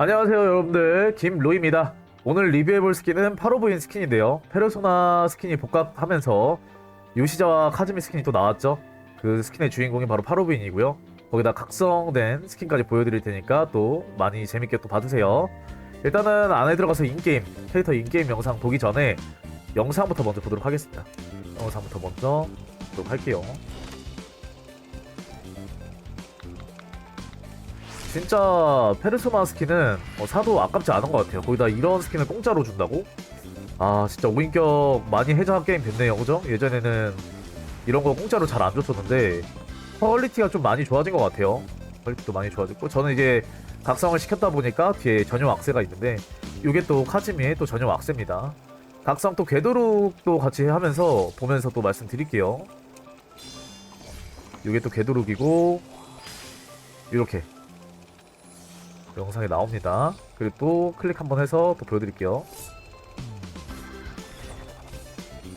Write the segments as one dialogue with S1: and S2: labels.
S1: 안녕하세요 여러분들. 김로입니다. 오늘 리뷰해볼 스킨은 파로브인 스킨인데요. 페르소나 스킨이 복각하면서 요시자와 카즈미 스킨이 또 나왔죠. 그 스킨의 주인공이 바로 파로브인이고요. 거기다 각성된 스킨까지 보여드릴 테니까 또 많이 재밌게 또 봐주세요. 일단은 안에 들어가서 인게임 캐릭터 인게임 영상 보기 전에 영상부터 먼저 보도록 하겠습니다. 영상부터 먼저 보도록 할게요 진짜 페르소나 스킨은 어, 사도 아깝지 않은 것 같아요. 거기다 이런 스킨을 공짜로 준다고? 아 진짜 오인격 많이 해자한 게임 됐네요, 그죠? 예전에는 이런 거 공짜로 잘 안 줬었는데 퀄리티가 좀 많이 좋아진 것 같아요. 퀄리티도 많이 좋아졌고 저는 이제 각성을 시켰다 보니까 뒤에 전용 악세가 있는데 이게 또 카즈미의 또 전용 악세입니다. 각성 또 궤도룩도 같이 하면서 보면서 또 말씀드릴게요. 이게 또 궤도룩이고 이렇게 영상에 나옵니다. 그리고 또 클릭 한번 해서 또 보여드릴게요.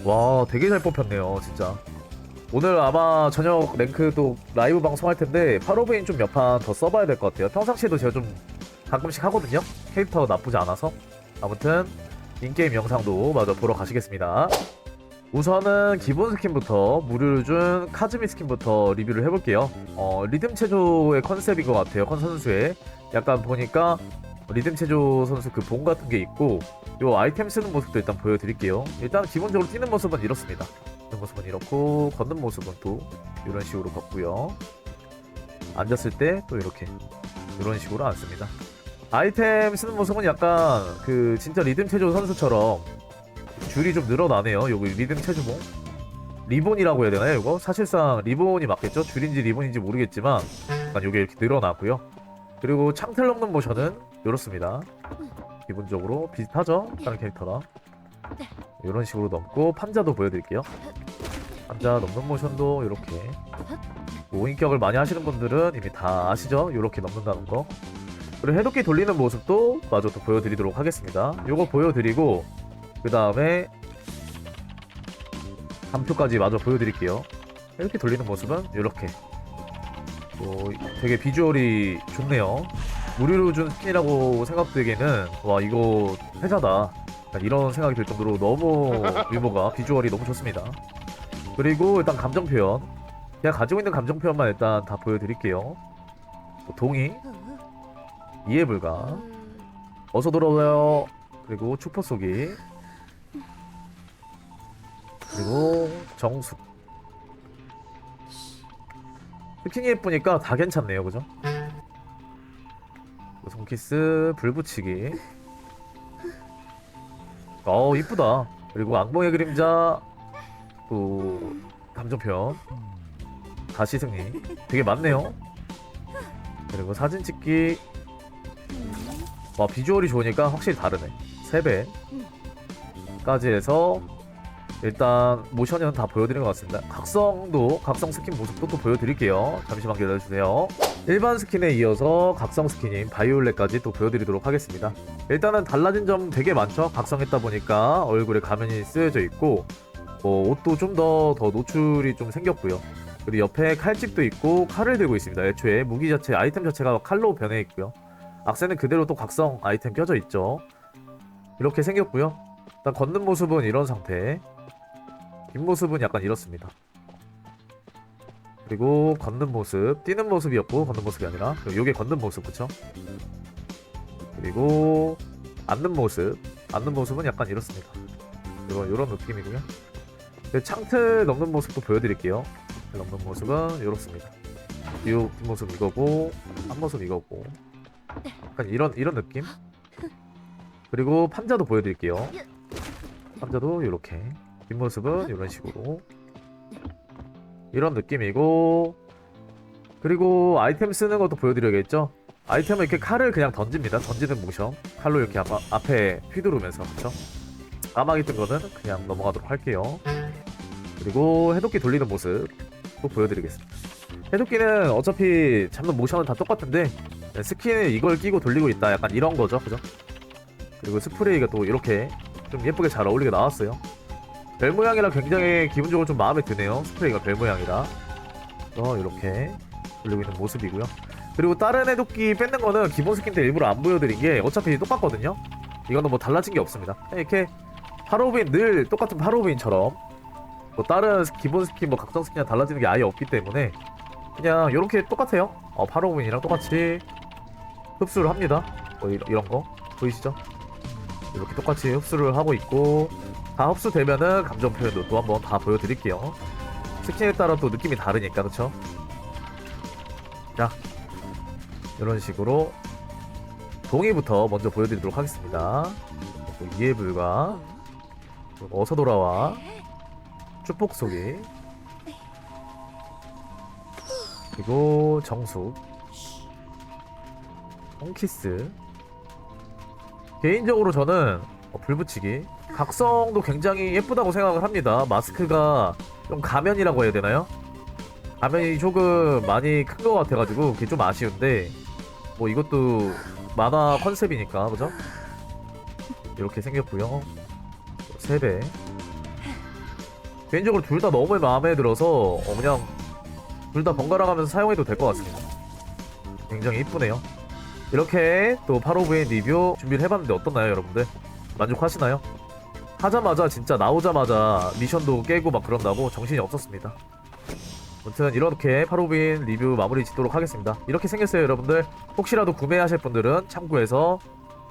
S1: 와, 되게 잘 뽑혔네요, 진짜. 오늘 아마 저녁 랭크 또 라이브 방송할 텐데 파로브인 좀 몇 판 더 써봐야 될 것 같아요. 평상시에도 제가 좀 가끔씩 하거든요. 캐릭터 나쁘지 않아서. 아무튼 인게임 영상도 마저 보러 가시겠습니다. 우선은 기본 스킨부터 무료를 준 카즈미 스킨부터 리뷰를 해볼게요. 어, 리듬 체조의 컨셉인 것 같아요. 컨 선수의 약간 보니까 리듬 체조 선수 그 봉 같은 게 있고 요 아이템 쓰는 모습도 일단 보여드릴게요. 일단 기본적으로 뛰는 모습은 이렇습니다. 뛰는 모습은 이렇고 걷는 모습은 또 이런 식으로 걷고요. 앉았을 때 또 이렇게 이런 식으로 앉습니다. 아이템 쓰는 모습은 약간 그 진짜 리듬 체조 선수처럼 줄이 좀 늘어나네요. 여기 리듬 체조봉 리본이라고 해야 되나요? 이거 사실상 리본이 맞겠죠? 줄인지 리본인지 모르겠지만 약간 이게 이렇게 늘어나고요. 그리고 창틀 넘는 모션은 이렇습니다. 기본적으로 비슷하죠? 다른 캐릭터랑 이런 식으로 넘고 판자도 보여드릴게요. 판자 넘는 모션도 이렇게 5인격을 많이 하시는 분들은 이미 다 아시죠? 이렇게 넘는다는 거. 그리고 해독기 돌리는 모습도 마저 또 보여드리도록 하겠습니다. 요거 보여드리고 그 다음에 감표까지 마저 보여드릴게요. 해독기 돌리는 모습은 이렇게 또 되게 비주얼이 좋네요. 무료로 준 스킨이라고 생각되기에는 와 이거 회사다 이런 생각이 들 정도로 너무 유머가 비주얼이 너무 좋습니다. 그리고 일단 감정 표현 제가 가지고 있는 감정 표현만 일단 다 보여드릴게요. 뭐 동의, 이해 불가, 어서 돌아오세요. 그리고 추퍼 쏘기, 그리고 정숙. 스킨이 예쁘니까 다 괜찮네요, 그죠? 손키스, 불 붙이기. 어, 이쁘다. 그리고 악몽의 그림자, 또 감정 표현, 다시 승리. 되게 많네요. 그리고 사진 찍기. 와, 비주얼이 좋으니까 확실히 다르네. 3배까지 해서 일단 모션은 다 보여드린 것 같습니다. 각성도 각성 스킨 모습도 또 보여드릴게요. 잠시만 기다려주세요. 일반 스킨에 이어서 각성 스킨인 바이올렛까지 또 보여드리도록 하겠습니다. 일단은 달라진 점 되게 많죠. 각성했다 보니까 얼굴에 가면이 쓰여져 있고 뭐 옷도 좀 더더 노출이 좀 생겼고요. 그리고 옆에 칼집도 있고 칼을 들고 있습니다. 애초에 무기 자체 아이템 자체가 칼로 변해 있고요. 악세는 그대로 또 각성 아이템 껴져 있죠. 이렇게 생겼고요. 일단 걷는 모습은 이런 상태. 뒷모습은 약간 이렇습니다. 그리고 걷는 모습, 뛰는 모습이었고 걷는 모습이 아니라 요게 걷는 모습 그쵸? 그리고 앉는 모습, 앉는 모습은 약간 이렇습니다. 이런 이런 느낌이고요. 그 창틀 넘는 모습도 보여드릴게요. 넘는 모습은 이렇습니다. 이 뒷모습 이거고 앞모습 이거고 약간 이런 이런 느낌. 그리고 판자도 보여드릴게요. 판자도 이렇게. 뒷모습은 이런 식으로. 이런 느낌이고. 그리고 아이템 쓰는 것도 보여드려야겠죠? 아이템은 이렇게 칼을 그냥 던집니다. 던지는 모션. 칼로 이렇게 앞, 앞에 휘두르면서 그쵸? 까마귀 뜬 거는 그냥 넘어가도록 할게요. 그리고 해독기 돌리는 모습 또 보여드리겠습니다. 해독기는 어차피 잡는 모션은 다 똑같은데 스킨에 이걸 끼고 돌리고 있다. 약간 이런 거죠. 그죠? 그리고 스프레이가 또 이렇게 좀 예쁘게 잘 어울리게 나왔어요 벨 모양이라 굉장히 기분적으로 좀 마음에 드네요. 스프레이가 벨 모양이라. 어, 이렇게 돌리고 있는 모습이고요. 그리고 다른 해독기 뺏는 거는 기본 스킨 때 일부러 안 보여드린 게 어차피 똑같거든요. 이거는 뭐 달라진 게 없습니다. 이렇게 하로빈 늘 똑같은 하로빈처럼 뭐 다른 스- 기본 스킨 뭐 각성 스킨이랑 달라지는 게 아예 없기 때문에 그냥 이렇게 똑같아요. 어, 하로빈이랑 똑같이 흡수를 합니다. 뭐 이런 거 보이시죠? 이렇게 똑같이 흡수를 하고 있고 다 흡수되면은 감정 표현도 또 한번 다 보여드릴게요. 스킨에 따라 또 느낌이 다르니까 그쵸? 자 이런 식으로 동의부터 먼저 보여드리도록 하겠습니다. 또 이해 불가 어서 돌아와 축복 소리 그리고 정숙 홈키스 개인적으로 저는 어, 불붙이기 각성도 굉장히 예쁘다고 생각을 합니다 마스크가 좀 가면이라고 해야 되나요? 가면이 조금 많이 큰 것 같아가지고 그게 좀 아쉬운데 뭐 이것도 만화 컨셉이니까 그죠? 이렇게 생겼고요 3배 개인적으로 둘 다 너무 마음에 들어서 어, 그냥 둘 다 번갈아 가면서 사용해도 될 것 같습니다 굉장히 이쁘네요 이렇게 또 8호브의 리뷰 준비를 해봤는데 어떻나요 여러분들? 만족하시나요? 하자마자 진짜 나오자마자 미션도 깨고 막 그런다고 정신이 없었습니다. 아무튼 이렇게 8호빈 리뷰 마무리 짓도록 하겠습니다. 이렇게 생겼어요 여러분들. 혹시라도 구매하실 분들은 참고해서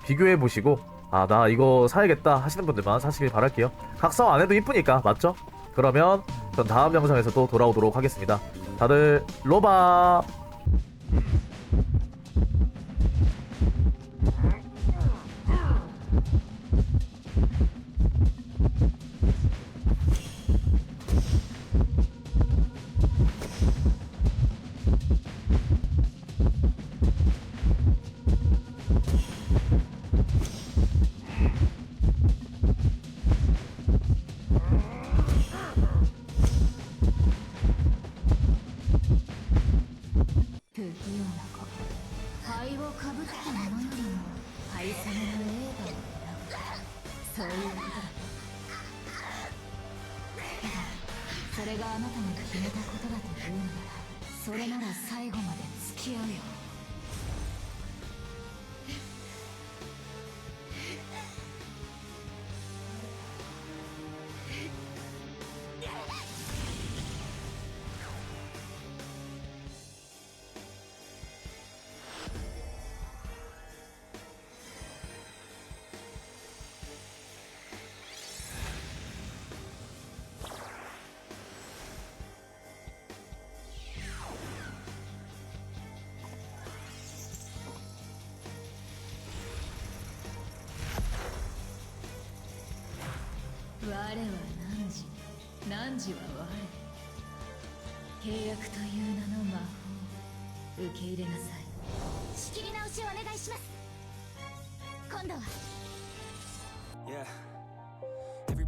S1: 비교해보시고 아 나 이거 사야겠다 하시는 분들만 사시길 바랄게요. 각성 안 해도 이쁘니까 맞죠? 그러면 전 다음 영상에서 또 돌아오도록 하겠습니다. 다들 로바
S2: そういうことだそれがあなたが決めたことだというならそれなら最後まで付き合うよ。は汝汝は我契約という名の魔法。受け入れなさい。仕切り直しをお願いします。今度は。
S3: Yeah.